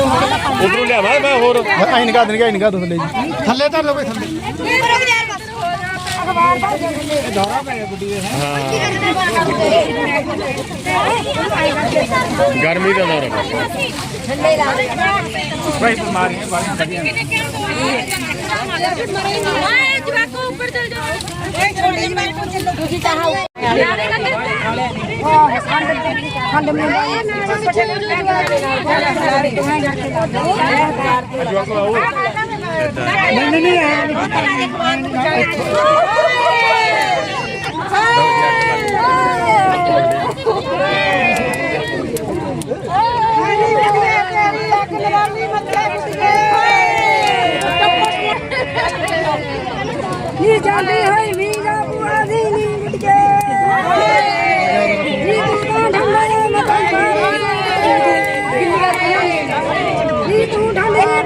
ਉਧਰੋਂ ਲਿਆਵਾਂ ਮੈਂ ਹੋਰ। ਆਈ ਨਿਕਾ ਦੇਣਗੇ ਆਈ ਨਿਕਾ ਦੋ ਥੱਲੇ ਜੀ ਥੱਲੇ ਧਰ ਲਓ ਬਈ ਥੱਲੇ। ਗਰਮੀ ਦਾ ਦੌਰ ਹੈ ਭਾਈ ਜਵਾਕੋ ਉੱਪਰ ਚਲ ਜਾਓ। ਤੁਸੀਂ ਤਾਂ ਨਹੀਂ ਨਹੀਂ ਨਹੀਂ ਜਾਂਦੀ ਹੋਈ ਵੀ।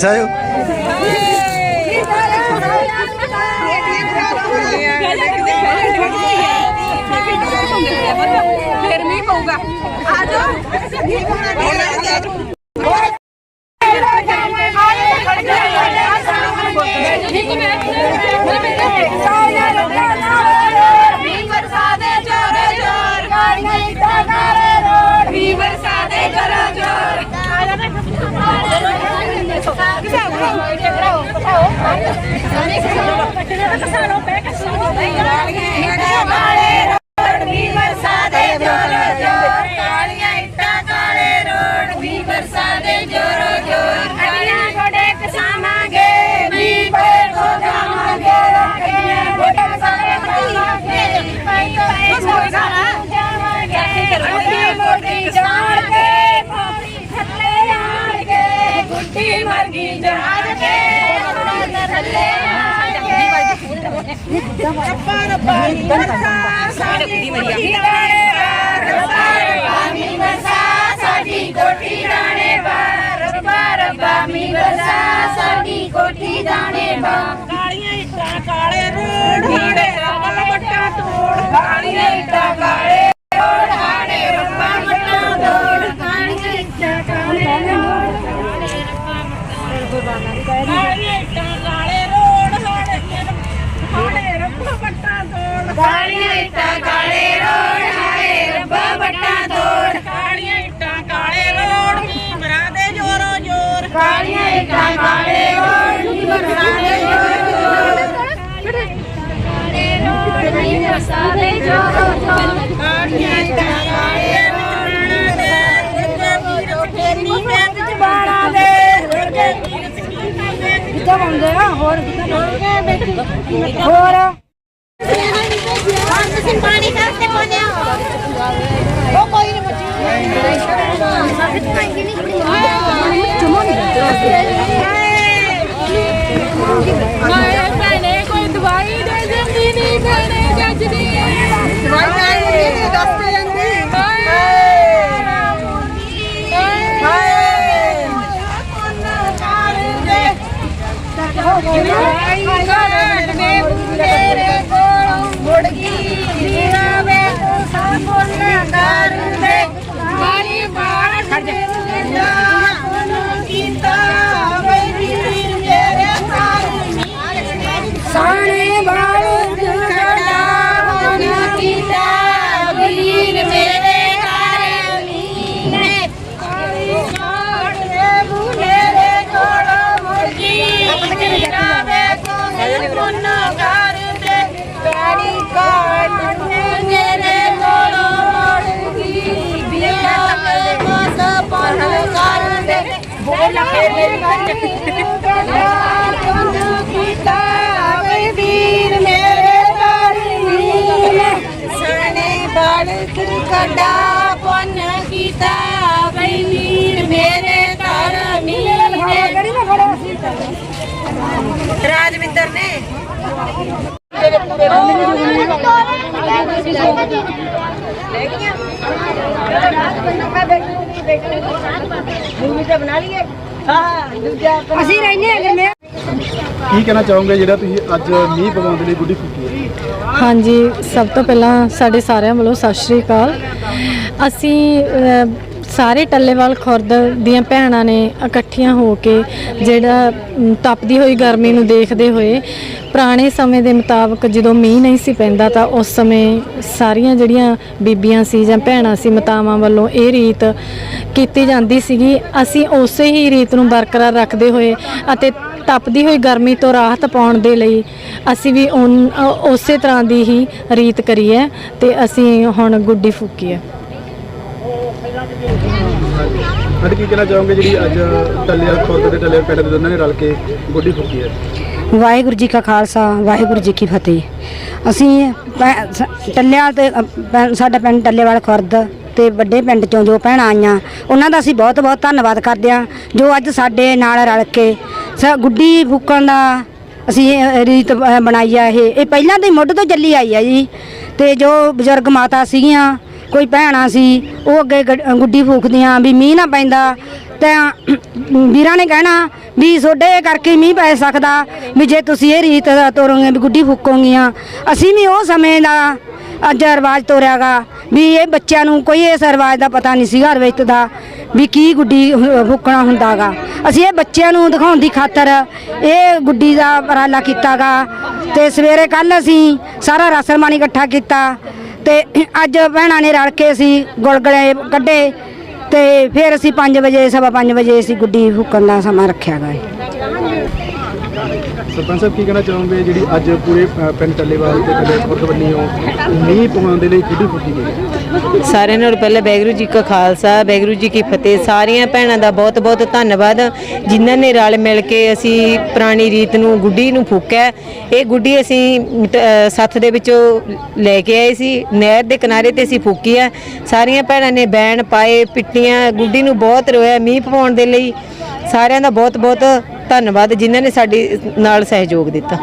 ਕਿਸਾਇਓ ਫੇਰ ਨਹੀਂ ਪਊਗਾ ਆ ਜਾਓ ਕਾਲੀਆਂ ਇੱਟਾਂ ਕਾਲੇ ਰੋਡ ਵੀ ਬਰਸਾਦੇ ਜੋਰੋ ਜੋਰ ਖੜੀਆਂ ਛੋੜੇ ਕਸਾਵਾਂਗੇ ਵੀ ਪੇੜ ਹੋ ਜਾਵਾਂਗੇ ਰੱਖੀਆਂ ਗੋਡੇ ਸਾਰੇ ਖਾਵਾਂਗੇ ਪਈ ਪਈ ਜਾਵਾਂਗੇ ਅੱਡੀ ਮੋਟੀ ਜਾਣ ਕੇ ਪਾਣੀ ਥੱਲੇ ਆਣ ਕੇ ਗੁੱਡੀ ਮਰ ਗਈ ਜਾਣ ਕੇ ਥੱਲੇ ਆਣ ਕੇ ਰੱਬਾ ਰੱਬਾ ਨੀ ਵਰਸਾ ਸਾਡੀ ਕੋਠੀ ਰਾਣੇ ਬਾਰ ਰੱਬਾ ਰੱਬਾ ਮੀ ਵਰਸਾ ਸਾਡੀ ਕੋਠੀ ਰਾਣੇ ਬਾਰ ਰੱਬਾ ਰੱਬਾ ਮੀ ਵਰਸਾ ਸਾਡੀ ਕੋਠੀ ਦਾਣੇ ਬਾਰ ਕਾਲੀਆਂ ਇੱਟਾਂ ਕਾਲੇ ਰੋਡ ਹਾੜੇ ਰੱਬਾ ਮੱਟਾ ਤੋੜ ਕਾਲੀਆਂ ਇੱਟਾਂ ਕਾਲੇ ਰੋਡ ਹਾੜੇ ਰੱਬਾ ਮੱਟਾ ਤੋੜ ਕਾਲੀਆਂ ਇੱਟਾਂ ਕਾਲੇ ਰੋਡ ਕਾਲੀਆਂ ਇੱਟਾਂ ਕਾਲੇ ਰੋਡ ਹਾੜੇ ਹਾੜੇ ਰੱਬਾ ਮੱਟਾ ਤੋੜ ਕਾਲੀਆਂ ਇੱਟਾਂ ਕਾਲੇ ਰੋਡ ਹਾਏ ਰੱਬਾ ਤੋੜ। ਕਾਲੀਆਂ ਇੱਟਾਂ ਕਾਲੇ ਜੋਰੋ ਜੋਰ। ਕਾਲੀਆਂ ਇੱਟਾਂ ਕਾਲੇ ਜੋਰੋ ਜੋਰ। ਕਾਲੇ ਜੋਰੋ ਜੋਰ। ਕਾਲੀਆਂ ਇੱਟਾਂ ਕਾਲੇ ਕਿੱਦਾਂ ਬੰਦੇ ਆ ਹੋਰ ਹੋਰ। Vai, vai, vai, vai. Bola, ਅਸੀਂ ਰਹਿੰਦੇ ਅਗਰ ਮੈਂ ਕੀ ਕਹਿਣਾ ਚਾਹੋਗੇ ਜਿਹੜਾ ਤੁਸੀਂ ਅੱਜ ਮੀਂਹ ਪਵਾਉਣ ਦੇ ਲਈ ਗੁੱਡੀ ਫੂਕੀ ਹੈ? ਹਾਂਜੀ ਸਭ ਤੋਂ ਪਹਿਲਾਂ ਸਾਡੇ ਸਾਰਿਆਂ ਵੱਲੋਂ ਸਤਿ ਸ਼੍ਰੀ ਅਕਾਲ। ਅਸੀਂ ਸਾਰੇ ਟੱਲੇਵਾਲ ਖੁਰਦ ਦੀਆਂ ਭੈਣਾਂ ਨੇ ਇਕੱਠੀਆਂ ਹੋ ਕੇ ਜਿਹੜਾ ਮ, ਤਪਦੀ ਹੋਈ ਗਰਮੀ ਨੂੰ ਦੇਖਦੇ ਹੋਏ ਪੁਰਾਣੇ ਸਮੇਂ ਦੇ ਮੁਤਾਬਕ ਜਦੋਂ ਮੀਂਹ ਨਹੀਂ ਸੀ ਪੈਂਦਾ ਤਾਂ ਉਸ ਸਮੇਂ ਸਾਰੀਆਂ ਜਿਹੜੀਆਂ ਬੀਬੀਆਂ ਸੀ ਜਾਂ ਭੈਣਾਂ ਸੀ ਮਾਤਾਵਾਂ ਵੱਲੋਂ ਇਹ ਰੀਤ ਕੀਤੀ ਜਾਂਦੀ ਸੀਗੀ। ਅਸੀਂ ਉਸੇ ਹੀ ਰੀਤ ਨੂੰ ਬਰਕਰਾਰ ਰੱਖਦੇ ਹੋਏ ਅਤੇ ਤਪਦੀ ਹੋਈ ਗਰਮੀ ਤੋਂ ਰਾਹਤ ਪਾਉਣ ਦੇ ਲਈ ਅਸੀਂ ਵੀ ਉਨ- ਉਸੇ ਤਰ੍ਹਾਂ ਦੀ ਹੀ ਰੀਤ ਕਰੀ ਹੈ ਤੇ ਅਸੀਂ ਹੁਣ ਗੁੱਡੀ ਫੂਕੀ ਹੈ ਅੱਜ ਕੀ ਕਹਿਣਾ ਚਾਹੋਗੇ ਜਿਹੜੀ ਅੱਜ ਟੱਲੇ ਖੁਰਦ ਦੇ ਟੱਲੇ ਪਿੰਡ ਦੇ ਦੋਨਾਂ ਨੇ ਰਲ ਕੇ ਗੁੱਡੀ ਫੂਕੀ ਹੈ? ਵਾਹਿਗੁਰੂ ਜੀ ਕਾ ਖਾਲਸਾ ਵਾਹਿਗੁਰੂ ਜੀ ਕੀ ਫਤਿਹ। ਅਸੀਂ ਪੈ- ਸ- ਟੱਲਿਆਂ ਤੇ ਅ, ਪੈ- ਸਾਡਾ ਪਿੰਡ ਟੱਲੇਵਾਲ ਖੁਰਦ ਤੇ ਵੱਡੇ ਪਿੰਡ ਚੋਂ ਜੋ ਭੈਣਾਂ ਆਈਆਂ ਉਹਨਾਂ ਦਾ ਅਸੀਂ ਬਹੁਤ ਬਹੁਤ ਧੰਨਵਾਦ ਕਰਦੇ ਹਾਂ ਜੋ ਅੱਜ ਸਾਡੇ ਨਾਲ ਰਲ ਕੇ ਸ- ਗੁੱਡੀ ਫੂਕਣ ਦਾ ਅਸੀਂ ਇਹ ਰੀਤ ਅ, ਬਣਾਈ ਆ ਇਹ। ਇਹ ਪਹਿਲਾਂ ਤੋਂ ਹੀ ਮੁੱਢ ਤੋਂ ਚੱਲੀ ਆਈ ਆ ਜੀ। ਤੇ ਜੋ ਬਜ਼ੁਰਗ ਮਾਤਾ ਸੀਗੀਆਂ ਕੋਈ ਭੈਣਾਂ ਸੀ, ਉਹ ਅੱਗੇ ਗੱਡ- ਗੁੱਡੀ ਫੂਕਦੀਆਂ ਵੀ ਮੀਂਹ ਨਾ ਪੈਂਦਾ। ਤਾਂ ਵੀਰਾਂ ਨੇ ਕਹਿਣਾ ਵੀ ਤੁਹਾਡੇ ਕਰਕੇ ਮੀਂਹ ਪੈ ਸਕਦਾ ਵੀ ਜੇ ਤੁਸੀਂ ਇਹ ਰੀਤ ਤੋਰੋਗੇ ਵੀ ਗੁੱਡੀ ਫੂਕੋਗੀਆਂ। ਅਸੀਂ ਵੀ ਉਹ ਸਮੇਂ ਦਾ ਅੱਜ ਰਿਵਾਜ ਤੋਰਿਆਗਾ ਵੀ ਇਹ ਬੱਚਿਆਂ ਨੂੰ ਕੋਈ ਇਸ ਰਿਵਾਜ ਦਾ ਪਤਾ ਨਹੀਂ ਸੀਗਾ ਰਵਾਇਤ ਦਾ ਵੀ ਕੀ ਗੁੱਡੀ ਹੁ- ਫੂਕਣਾ ਹੁੰਦਾਗਾ। ਅਸੀਂ ਇਹ ਬੱਚਿਆਂ ਨੂੰ ਦਿਖਾਉਣ ਦੀ ਖਾਤਰ ਇਹ ਗੁੱਡੀ ਦਾ ਉਪਰਾਲਾ ਕੀਤਾ ਕੀਤਾਗਾ। ਤੇ ਸਵੇਰੇ ਕੱਲ ਅਸੀਂ ਸਾਰਾ ਰਸਲ ਪਾਣੀ ਇਕੱਠਾ ਕੀਤਾ। ਤੇ ਅੱਜ ਭੈਣਾਂ ਨੇ ਰਲ ਕੇ ਅਸੀਂ ਗੁਲਗਲੇ ਕੱਢੇ ਤੇ ਫਿਰ ਅਸੀਂ 5 ਵਜੇ, ਸਵਾ 5 ਵਜੇ ਅਸੀਂ ਗੁੱਡੀ ਫੂਕਣ ਦਾ ਸਮਾਂ ਰੱਖਿਆ ਗਾ। ਸਰਪੰਚ ਸਾਹਿਬ, ਕੀ ਕਹਿਣਾ ਚਾਹੋਗੇ? ਜਿਹੜੀ ਅੱਜ ਪੂਰੇ ਪਿੰਡ ਟੱਲੇਵਾਲ ਤੇ ਟੱਲੇ ਖੁਰਦ ਵੱਲੋਂ ਮੀਂਹ ਪਵਾਉਣ ਦੇ ਲਈ ਗੁੱਡੀ ਫੂਕੀ ਗਈ ਸਾਰਿਆਂ ਨਾਲੋਂ ਪਹਿਲਾਂ ਵੈਗਰੂ ਜੀ ਕਾ ਖਾਲਸਾ ਵੈਗਰੂ ਜੀ ਕੀ ਫਤਿਹ। ਸਾਰੀਆਂ ਭੈਣਾਂ ਦਾ ਬਹੁਤ-ਬਹੁਤ ਧੰਨਵਾਦ। ਜਿਨ੍ਹਾਂ ਨੇ ਰਲ ਮਿਲ ਕੇ ਅਸੀਂ ਪੁਰਾਣੀ ਰੀਤ ਨੂੰ, ਗੁੱਡੀ ਨੂੰ ਫੂਕਿਆ। ਇਹ ਗੁੱਡੀ ਅਸੀਂ ਸੱਥ ਦੇ ਵਿੱਚੋਂ ਲੈ ਕੇ ਆਏ ਸੀ। ਨਹਿਰ ਦੇ ਕਿਨਾਰੇ ਤੇ ਅਸੀਂ ਫੂਕੀ ਆ। ਸਾਰੀਆਂ ਭੈਣਾਂ ਨੇ ਬੈਣ ਪਾਏ, ਪਿੱਟੀਆਂ। ਗੁੱਡੀ ਨੂੰ ਬਹੁਤ ਰੋਇਆ ਮੀਂਹ ਪਵਾਉਣ ਦੇ ਲਈ। ਸਾਰਿਆਂ ਦਾ ਬਹੁਤ-ਬਹੁਤ ਧੰਨਵਾਦ ਜਿਨ੍ਹਾਂ ਨੇ ਸਾਡੀ ਨਾਲ ਸਹਿਯੋਗ ਦਿੱਤਾ।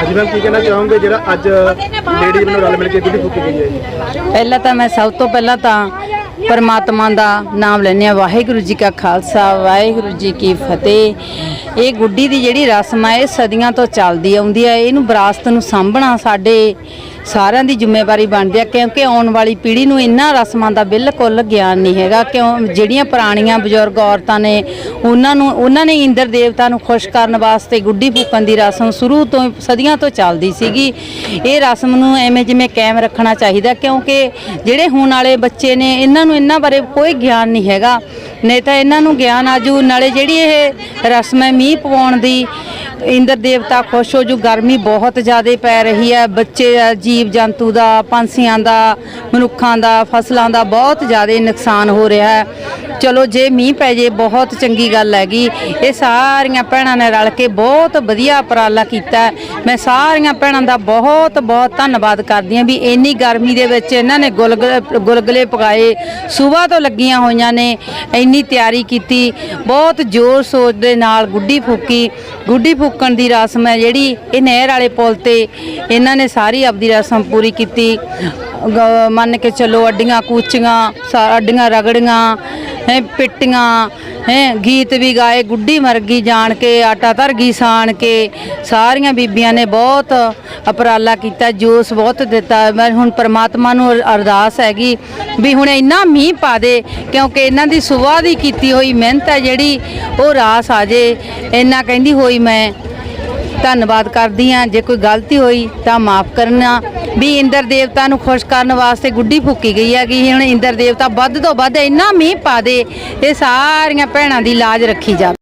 ਅੱਜ ਮੈਮ ਕੀ ਕਹਿਣਾ ਚਾਹੋਗੇ? ਜਿਹੜਾ ਅੱਜ ਲੇਡੀਜ਼ ਵੱਲੋਂ ਰਲ ਮਿਲ ਕੇ ਗੁੱਡੀ ਫੂਕੀ ਗਈ ਹੈ ਪਹਿਲਾਂ ਤਾਂ ਮੈਂ ਸਭ ਤੋਂ ਪਹਿਲਾਂ ਤਾਂ ਪਰਮਾਤਮਾ ਦਾ ਨਾਮ ਲੈਂਦੇ ਆ ਵਾਹਿਗੁਰੂ ਜੀ ਕਾ ਖਾਲਸਾ ਵਾਹਿਗੁਰੂ ਜੀ ਕੀ ਫਤਿਹ। ਇਹ ਗੁੱਡੀ ਦੀ ਜਿਹੜੀ ਰਸਮ ਹੈ ਇਹ ਸਦੀਆਂ ਤੋਂ ਚੱਲਦੀ ਆਉਂਦੀ ਹੈ ਇਹਨੂੰ ਵਿਰਾਸਤ ਨੂੰ ਸਾਂਭਣਾ ਸਾਡੇ ਸਾਰਿਆਂ ਦੀ ਜ਼ਿੰਮੇਵਾਰੀ ਬਣਦੀ ਹੈ ਕਿਉਂਕਿ ਆਉਣ ਵਾਲੀ ਪੀੜ੍ਹੀ ਨੂੰ ਇਹਨਾਂ ਰਸਮਾਂ ਦਾ ਬਿਲਕੁਲ ਗਿਆਨ ਨਹੀਂ ਹੈਗਾ। ਕਿਉਂ? ਜਿਹੜੀਆਂ ਪੁਰਾਣੀਆਂ ਬਜ਼ੁਰਗ ਔਰਤਾਂ ਨੇ, ਉਹਨਾਂ ਨੂੰ, ਉਹਨਾਂ ਨੇ ਇੰਦਰ ਦੇਵਤਾ ਨੂੰ ਖੁਸ਼ ਕਰਨ ਵਾਸਤੇ ਗੁੱਡੀ ਫੂਕਣ ਦੀ ਰਸਮ ਸ਼ੁਰੂ ਤੋਂ, ਸਦੀਆਂ ਤੋਂ ਚੱਲਦੀ ਸੀਗੀ। ਇਹ ਰਸਮ ਨੂੰ ਐਵੇਂ ਜਿਵੇਂ ਕਾਇਮ ਰੱਖਣਾ ਚਾਹੀਦਾ, ਕਿਉਂਕਿ ਜਿਹੜੇ ਹੁਣ ਵਾਲੇ ਬੱਚੇ ਨੇ ਇਹਨਾਂ ਨੂੰ ਇਹਨਾਂ ਬਾਰੇ ਕੋਈ ਗਿਆਨ ਨਹੀਂ ਹੈਗਾ। ਨਹੀਂ ਤਾਂ ਇਹਨਾਂ ਨੂੰ ਗਿਆਨ ਆਜੂ ਨਾਲੇ ਜਿਹੜੀ ਇਹ ਰਸਮ ਹੈ ਮੀਂਹ ਪਵਾਉਣ ਦੀ ਇੰਦਰ ਦੇਵਤਾ ਖੁਸ਼ ਹੋ ਜੂ, ਗਰਮੀ ਬਹੁਤ ਜ਼ਿਆਦਾ ਪੈ ਰਹੀ ਹੈ। ਬੱਚੇ, ਜੀਵ ਜੰਤੂ ਦਾ, ਪੰਛੀਆਂ ਦਾ, ਮਨੁੱਖਾਂ ਦਾ, ਫਸਲਾਂ ਦਾ ਬਹੁਤ ਜ਼ਿਆਦਾ ਨੁਕਸਾਨ ਹੋ ਰਿਹਾ ਹੈ। ਚਲੋ, ਜੇ ਮੀਂਹ ਪੈ ਜੇ, ਬਹੁਤ ਚੰਗੀ ਗੱਲ ਹੈਗੀ। ਇਹ ਸਾਰੀਆਂ ਭੈਣਾਂ ਨੇ ਰਲ ਕੇ ਬਹੁਤ ਵਧੀਆ ਉਪਰਾਲਾ ਕੀਤਾ ਮੈਂ ਸਾਰੀਆਂ ਭੈਣਾਂ ਦਾ ਬਹੁਤ ਬਹੁਤ ਧੰਨਵਾਦ ਕਰਦੀ ਹਾਂ ਵੀ ਇੰਨੀ ਗਰਮੀ ਦੇ ਵਿੱਚ ਇਹਨਾਂ ਨੇ ਗੁਲਗੁਲੇ ਗੁਲਗੁਲੇ ਪਕਾਏ। ਸਵੇਰ ਤੋਂ ਲੱਗੀਆਂ ਹੋਈਆਂ ਨੇ, ਇੰਨੀ ਤਿਆਰੀ ਕੀਤੀ। ਬਹੁਤ ਜ਼ੋਰ ਸੋਚ ਦੇ ਨਾਲ ਗੁੱਡੀ ਫੂਕੀ। ਗੁੱਡੀ ਫੂਕਣ ਦੀ ਰਸਮ ਹੈ ਜਿਹੜੀ, ਇਹ ਨਹਿਰ ਵਾਲੇ ਪੁਲ ਤੇ ਇਹਨਾਂ ਨੇ ਸਾਰੀ ਆਪਦੀ ਰਸਮ ਪੂਰੀ ਕੀਤੀ। ਗ- ਮੰਨ ਕੇ ਚੱਲੋ ਅੱਡੀਆਂ ਕੂਚੀਆਂ, ਸਾ- ਅੱਡੀਆਂ ਰਗੜੀਆਂ ਹੈ ਪਿੱਟੀਆਂ, ਹੈ ਗੀਤ ਵੀ ਗਾਏ, ਗੁੱਡੀ ਮਰ ਗਈ ਜਾਣ ਕੇ, ਆਟਾ ਧਰ ਗਈ ਸਾਣ ਕੇ। ਸਾਰੀਆਂ ਬੀਬੀਆਂ ਨੇ ਬਹੁਤ ਉਪਰਾਲਾ ਕੀਤਾ, ਜੋਸ਼ ਬਹੁਤ ਦਿੱਤਾ। ਮੈਂ ਹੁਣ ਪਰਮਾਤਮਾ ਨੂੰ ਅਰਦਾਸ ਹੈਗੀ ਵੀ ਹੁਣ ਇੰਨਾ ਮੀਂਹ ਪਾ ਦੇ, ਕਿਉਂਕਿ ਇਹਨਾਂ ਦੀ ਸੁਬਾਹ ਦੀ ਕੀਤੀ ਹੋਈ ਮਿਹਨਤ ਹੈ ਜਿਹੜੀ, ਉਹ ਰਾਸ ਆ ਜੇ। ਇੰਨਾ ਕਹਿੰਦੀ ਹੋਈ ਮੈਂ, ਧੰਨਵਾਦ ਕਰਦੀ ਹਾਂ। ਜੇ ਕੋਈ ਗਲਤੀ ਹੋਈ ਤਾਂ ਮਾਫ ਕਰਨਾ। ਵੀ ਇੰਦਰ ਦੇਵਤਾ ਨੂੰ ਖੁਸ਼ ਕਰਨ ਵਾਸਤੇ ਗੁੱਡੀ ਫੂਕੀ ਗਈ ਹੈ ਕਿ ਹੁਣ ਇੰਦਰ ਦੇਵਤਾ ਵੱਧ ਤੋਂ ਵੱਧ ਇੰਨਾ ਮੀਂਹ ਪਾ ਦੇ, ਇਹ ਸਾਰੀਆਂ ਭੈਣਾਂ ਦੀ ਲਾਜ ਰੱਖੀ ਜਾਵੇ।